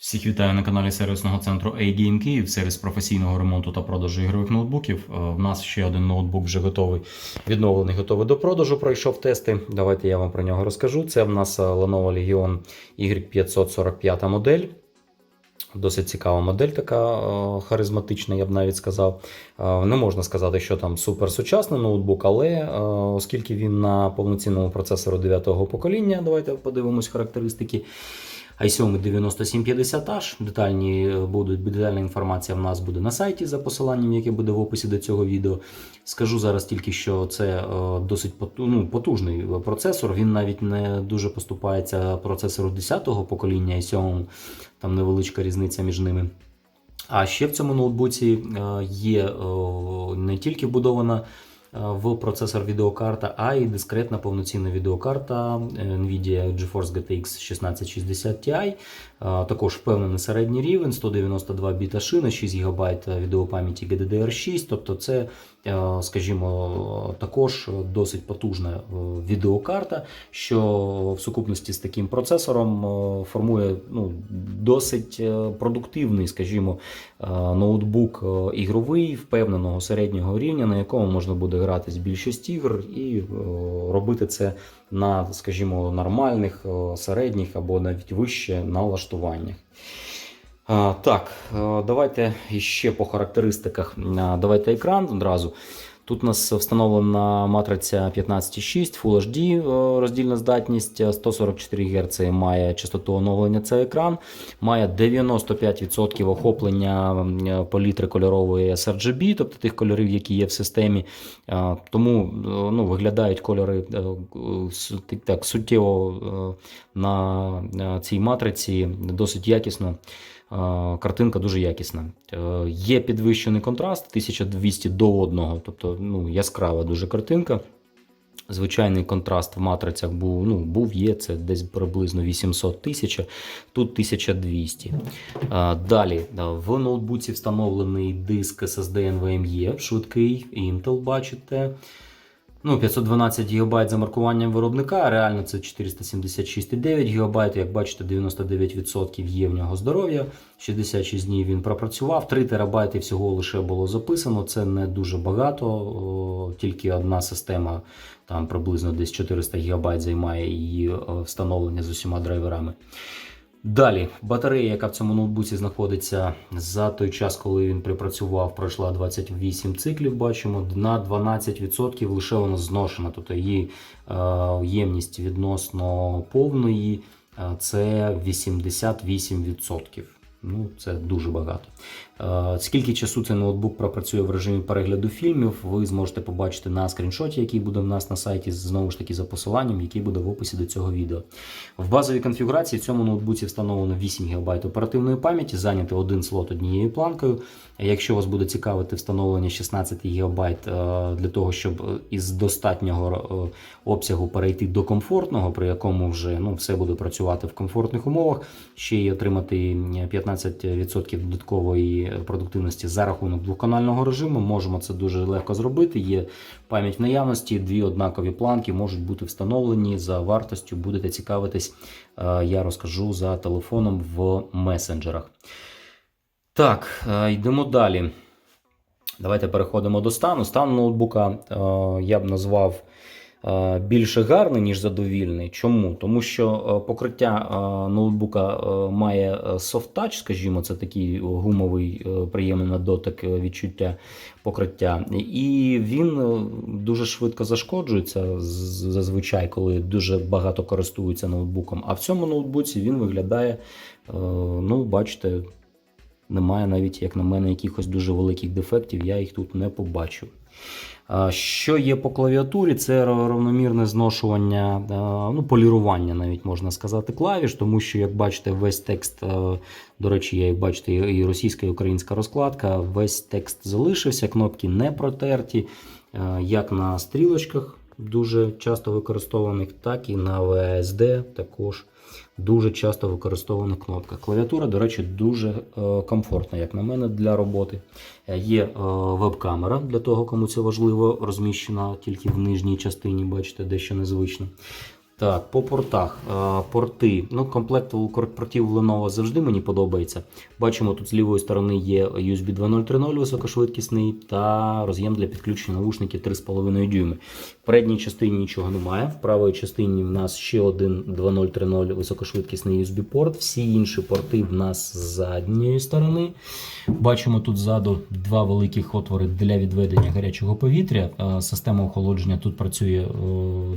Всіх вітаю на каналі сервісного центру A-Game Київ, сервіс професійного ремонту та продажу ігрових ноутбуків. Е, В нас ще один ноутбук вже готовий, відновлений, готовий до продажу. Пройшов тести. Давайте я вам про нього розкажу. Це в нас е, Lenovo Legion Y545 модель. Досить цікава модель, така е, харизматична, я б навіть сказав. Не можна сказати, що там суперсучасний ноутбук, але оскільки він на повноцінному процесору 9-го покоління, давайте подивимось характеристики i7 9750H. Детальні е, будуть, детальна інформація в нас буде на сайті за посиланням, яке буде в описі до цього відео. Скажу зараз тільки, що це е, досить ну, потужний процесор. Він навіть не дуже поступається процесору 10-го покоління i7, там невеличка різниця між ними. А ще в цьому ноутбуці е, є не тільки вбудована в процесор відеокарта, а й дискретна повноцінна відеокарта е, Nvidia GeForce GTX 1660 Ti. Е, Також впевнений середній рівень, 192 біта шина, 6 ГБ відеопам'яті GDDR6. Тобто це, е, скажімо, також досить потужна е, відеокарта, що в сукупності з таким процесором е, формує ну, досить е, продуктивний, скажімо, е, ноутбук е, ігровий впевненого середнього рівня, на якому можна буде грати з більшість ігр і е, робити це на, скажімо, нормальних, е, середніх або навіть вище налаштуваннях. Так, е, давайте ще по характеристиках. Давайте екран одразу. Тут у нас встановлена матриця 15,6 Full HD е, роздільна здатність, 144 Гц має частоту оновлення цей екран, має 95% охоплення палітри кольорової sRGB, тобто тих кольорів, які є в системі. Е, Тому е, ну, виглядають кольори е, так, суттєво е, на е, цій матриці досить якісно. Картинка дуже якісна. Е, Є підвищений контраст 1200 до 1, тобто ну, яскрава дуже картинка. Звичайний контраст в матрицях був, ну, був, є, це десь приблизно 800 тисяч, тут 1200. Далі в ноутбуці встановлений диск SSD NVMe, швидкий, Intel, бачите. Ну, 512 ГБ за маркуванням виробника, реально це 476,9 ГБ. Як бачите, 99% є в нього здоров'я. 66 днів він пропрацював. 3 терабайти всього лише було записано. Це не дуже багато. Тільки одна система, там приблизно десь 400 ГБ займає її е, встановлення з усіма драйверами. Далі, батарея, яка в цьому ноутбуці знаходиться за той час, коли він припрацював, пройшла 28 циклів. Бачимо, на 12% лише вона зношена. Тобто її е, ємність відносно повної е, це 88%. Ну, це дуже багато. Е, Скільки часу цей ноутбук пропрацює в режимі перегляду фільмів, ви зможете побачити на скріншоті, який буде в нас на сайті, знову ж таки за посиланням, який буде в описі до цього відео. В базовій конфігурації в цьому ноутбуці встановлено 8 ГБ оперативної пам'яті, зайняти один слот однією планкою. Якщо вас буде цікавити встановлення 16 ГБ е, для того, щоб е, із достатнього обсягу перейти до комфортного, при якому вже ну, все буде працювати в комфортних умовах, ще й отримати 15% додаткової продуктивності за рахунок двоканального режиму, можемо це дуже легко зробити. Є пам'ять в наявності, дві однакові планки можуть бути встановлені за вартостю. Будете цікавитись, е, я розкажу за телефоном в месенджерах. Так, е, йдемо далі. Давайте переходимо до стану. Стан ноутбука е, я б назвав більше гарний, ніж задовільний. Чому? Тому що е, покриття е, ноутбука е, має е, touch, скажімо, це такий гумовий, е, приємний на дотик е, відчуття покриття. І він е, дуже швидко зашкоджується зазвичай, коли дуже багато користуються ноутбуком. А в цьому ноутбуці він виглядає, е, ну, бачите, немає навіть, як на мене, якихось дуже великих дефектів, я їх тут не побачив. Що є по клавіатурі, це равномірне зношування, ну, полірування, навіть можна сказати, клавіш, тому що, як бачите, весь текст, е, до речі, є, як бачите, і російська, і українська розкладка, весь текст залишився, кнопки не протерті, е, як на стрілочках, дуже часто використованих, так і на VSD також дуже часто використована кнопка. Клавіатура, до речі, дуже е, комфортна, як на мене, для роботи. Е, Є е, веб-камера для того, кому це важливо, розміщена тільки в нижній частині, бачите, дещо незвично. Так, по портах. Порти. Ну, комплект портів Lenovo завжди мені подобається. Бачимо, тут з лівої сторони є USB 2.0.3.0 високошвидкісний та роз'єм для підключення навушників 3,5 дюйми. В передній частині нічого немає. В правій частині в нас ще один 2.0.3.0 високошвидкісний USB-порт. Всі інші порти в нас з задньої сторони. Бачимо тут ззаду два великих отвори для відведення гарячого повітря. Система охолодження тут працює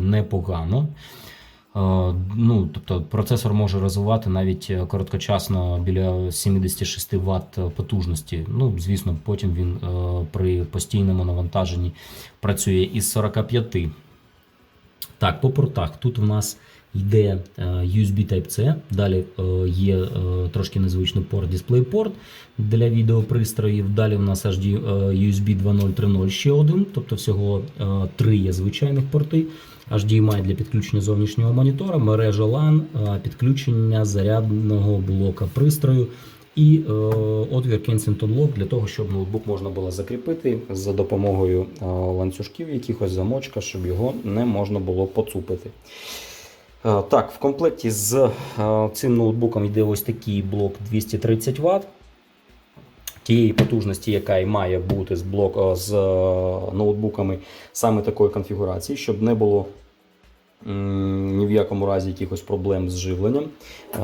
непогано. Е, Ну, тобто процесор може розвивати навіть е, короткочасно біля 76 Вт потужності. Ну, звісно, потім він е, при постійному навантаженні працює із 45. Так, по портах. Тут у нас йде е, USB Type-C, далі е, є е, трошки незвичний порт DisplayPort для відеопристроїв. Далі в нас HD USB 2.0.3.0 ще один, тобто всього три є звичайних порти. HDMI для підключення зовнішнього монітора, мережа LAN, підключення зарядного блока пристрою і е, отвір Kensington Lock для того, щоб ноутбук можна було закріпити за допомогою ланцюжків, якихось замочка, щоб його не можна було поцупити. Е, Так, в комплекті з е, цим ноутбуком йде ось такий блок 230 Вт. Тієї потужності, яка і має бути з, блок, е, з ноутбуками саме такої конфігурації, щоб не було ні в якому разі якихось проблем з живленням.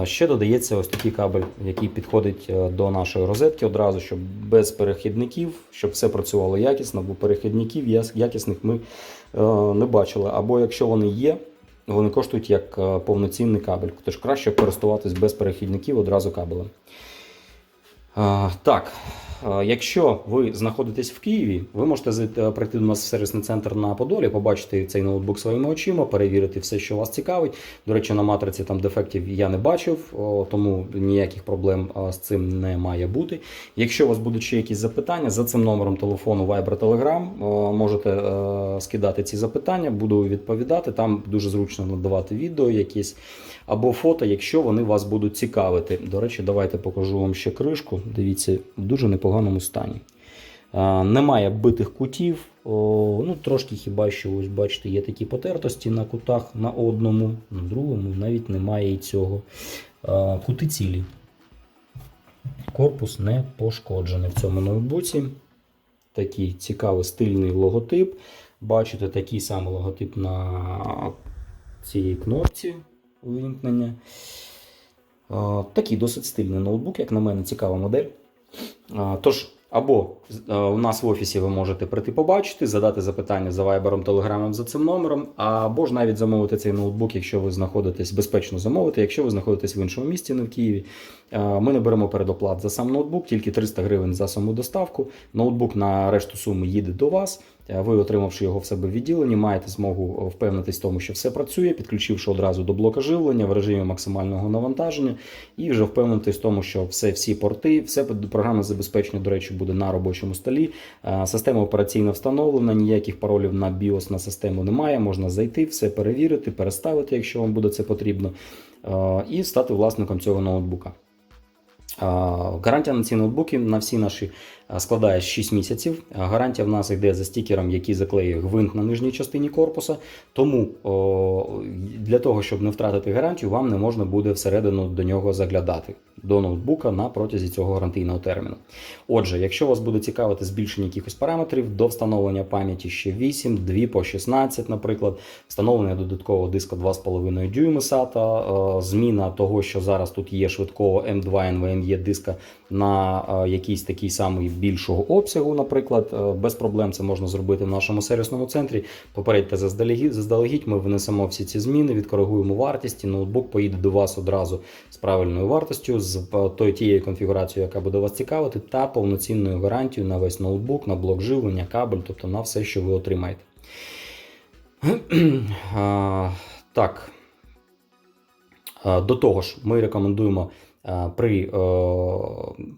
Ще додається ось такий кабель, який підходить до нашої розетки одразу, щоб без перехідників, щоб все працювало якісно, бо перехідників якісних ми не бачили. Або якщо вони є, вони коштують як е, повноцінний кабель. Тож краще користуватись без перехідників одразу кабелем. Е, Так, якщо ви знаходитесь в Києві, ви можете е, прийти до нас в сервісний центр на Подолі, побачити цей ноутбук своїми очима, перевірити все, що вас цікавить. До речі, на матриці там дефектів я не бачив, тому ніяких проблем е, з цим не має бути. Якщо у вас будуть ще якісь запитання, за цим номером телефону Viber Telegram е, можете е, скидати ці запитання, буду відповідати. Там дуже зручно надавати відео якісь або фото, якщо вони вас будуть цікавити. До речі, давайте покажу вам ще кришку. Дивіться, дуже непоганому стані. Немає битих кутів. Ну, трошки хіба що, ось бачите, є такі потертості на кутах на одному, на другому навіть немає і цього. Кути цілі. Корпус не пошкоджений в цьому ноутбуці. Такий цікавий стильний логотип. Бачите, такий самий логотип на цій кнопці увімкнення. Такий досить стильний ноутбук, як на мене, цікава модель. Тож, або у нас в офісі ви можете прийти побачити, задати запитання за вайбером, телеграмом за цим номером, або ж навіть замовити цей ноутбук, якщо ви знаходитесь безпечно замовити, якщо ви знаходитесь в іншому місті, не в Києві. Ми не беремо передоплат за сам ноутбук, тільки 300 гривень за саму доставку. Ноутбук на решту суми їде до вас. Ви, отримавши його в себе в відділенні, маєте змогу е, впевнитись в тому, що все працює, підключивши одразу до блока живлення в режимі максимального навантаження, і вже впевнитись в тому, що все, всі порти, все програмне забезпечення, до речі, буде на робочому столі. Е, Система операційна встановлена, ніяких паролів на BIOS на систему немає. Можна зайти, все перевірити, переставити, якщо вам буде це потрібно, е, і стати власником цього ноутбука. Гарантія на ці ноутбуки на всі наші складає 6 місяців. Гарантія в нас йде за стікером, який заклеює гвинт на нижній частині корпуса. Тому для того, щоб не втратити гарантію, вам не можна буде всередину до нього заглядати до ноутбука на протязі цього гарантійного терміну. Отже, якщо вас буде цікавити збільшення якихось параметрів, до встановлення пам'яті ще 8, 2 по 16, наприклад, встановлення додаткового диска 2,5 дюйми SATA, е, зміна того, що зараз тут є швидкого M2 NVMe диска на е, якийсь такий самий більшого обсягу, наприклад, е, без проблем це можна зробити в нашому сервісному центрі. Попередьте заздалегідь, ми внесемо всі ці зміни, відкоригуємо вартість, і ноутбук поїде до вас одразу з правильною вартостю, з е, тою тією конфігурацією, яка буде вас цікавити, та повноцінною гарантією на весь ноутбук, на блок живлення, кабель, тобто на все, що ви отримаєте. Так. До того ж, ми рекомендуємо при е,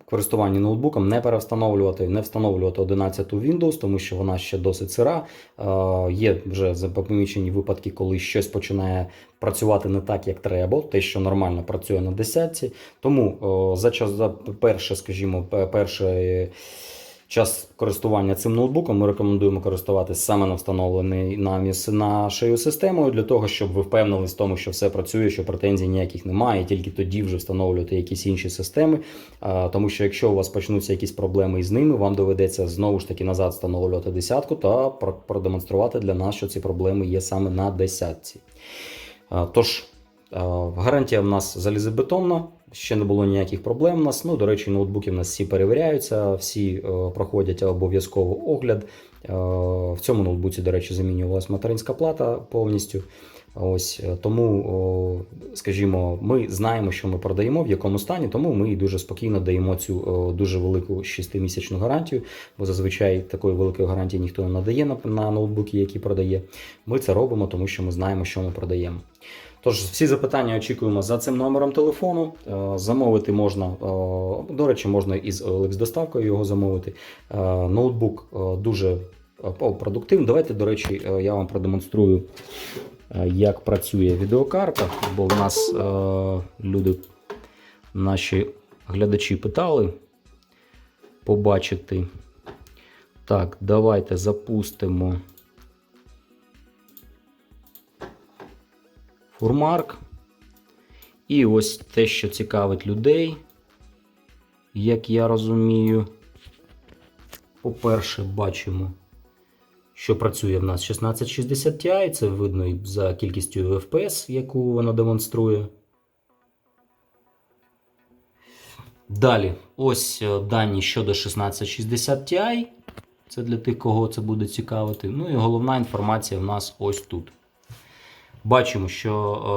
користуванні ноутбуком не перевстановлювати, не встановлювати 11 Windows, тому що вона ще досить сира. Е, Є вже запомічені випадки, коли щось починає працювати не так, як треба, те, що нормально працює на десятці. Тому за час за перше, скажімо, перше. Час користування цим ноутбуком ми рекомендуємо користуватися саме на встановлений нами нашою системою для того, щоб ви впевнились в тому, що все працює, що претензій ніяких немає, і тільки тоді вже встановлювати якісь інші системи. Тому що якщо у вас почнуться якісь проблеми із ними, вам доведеться знову ж таки назад встановлювати десятку та про- продемонструвати для нас, що ці проблеми є саме на десятці. Тож, гарантія в нас залізобетонна, ще не було ніяких проблем у нас. Ну, до речі, ноутбуки в нас всі перевіряються, всі е, проходять обов'язково огляд. Е, В цьому ноутбуці, до речі, замінювалась материнська плата повністю. Ось е, тому, скажімо, ми знаємо, що ми продаємо, в якому стані, тому ми дуже спокійно даємо цю дуже велику 6-місячну гарантію, бо зазвичай такої великої гарантії ніхто не надає на, на ноутбуки, які продає. Ми це робимо, тому що ми знаємо, що ми продаємо. Тож всі запитання очікуємо за цим номером телефону. Е, Замовити можна, е, до речі, можна із OLX доставкою його замовити. Е, Ноутбук дуже продуктивний. Давайте, до речі, я вам продемонструю, як працює відеокарта, бо в нас люди, наші глядачі питали побачити. Так, давайте запустимо. Фурмарк. І ось те, що цікавить людей, як я розумію. По-перше, бачимо, що працює в нас 1660 Ti, це видно і за кількістю FPS, яку вона демонструє. Далі, ось е, дані щодо 1660 Ti. Це для тих, кого це буде цікавити. Ну і головна інформація в нас ось тут. Бачимо, що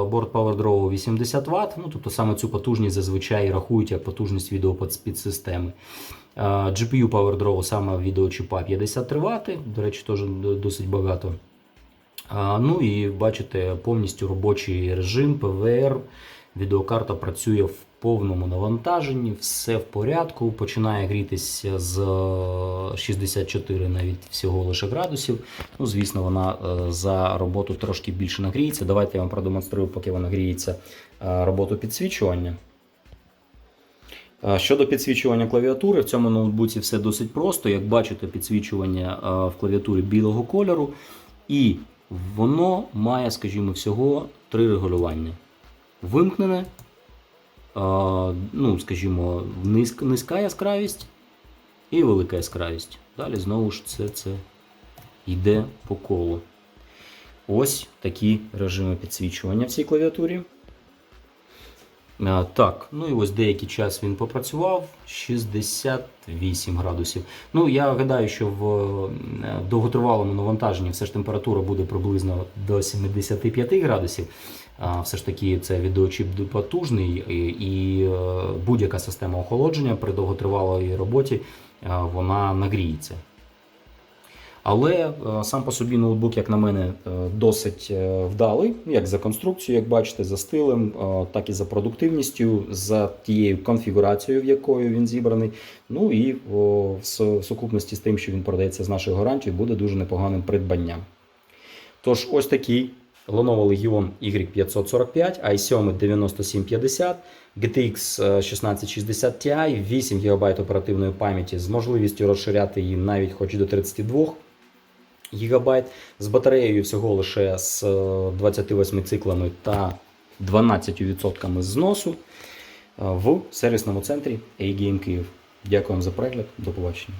е, борт PowerDraw 80 Вт, ну тобто саме цю потужність зазвичай рахують як потужність відеопідсистеми. GPU GPU PowerDraw саме відеочіпа 53 Вт, до речі, теж досить багато. Е, Ну і бачите, повністю робочий режим, PVR. Відеокарта працює в повному навантаженні, все в порядку. Починає грітися з е, 64 навіть всього лише градусів. Ну, звісно, вона е, за роботу трошки більше нагріється. Давайте я вам продемонструю, поки вона гріється, е, роботу підсвічування. Е, Щодо підсвічування клавіатури, в цьому ноутбуці все досить просто. Як бачите, підсвічування е, в клавіатурі білого кольору. І воно має, скажімо, всього три регулювання. Вимкнене, ну, скажімо, низька, яскравість і велика яскравість. Далі знову ж це, це йде по колу. Ось такі режими підсвічування в цій клавіатурі. Так, ну і ось деякий час він попрацював 68 градусів. Ну, я гадаю, що в е, довготривалому навантаженні все ж температура буде приблизно до 75 градусів. Все ж таки, це відеочіп потужний, і, е, будь-яка система охолодження при довготривалій роботі е, вона нагріється. Але е, сам по собі ноутбук, як на мене, досить вдалий, як за конструкцією, як бачите, за стилем, так і за продуктивністю, за тією конфігурацією, в якою він зібраний. Ну і в сукупності з тим, що він продається з нашою гарантією, буде дуже непоганим придбанням. Тож, ось такий Lenovo Legion Y545, i7 9750, GTX 1660 Ti, 8 ГБ оперативної пам'яті з можливістю розширяти її навіть хоч до 32 ГБ, з батареєю всього лише з е, 28 циклами та 12% зносу е, в сервісному центрі A-Game Київ. Дякую вам за перегляд. До побачення.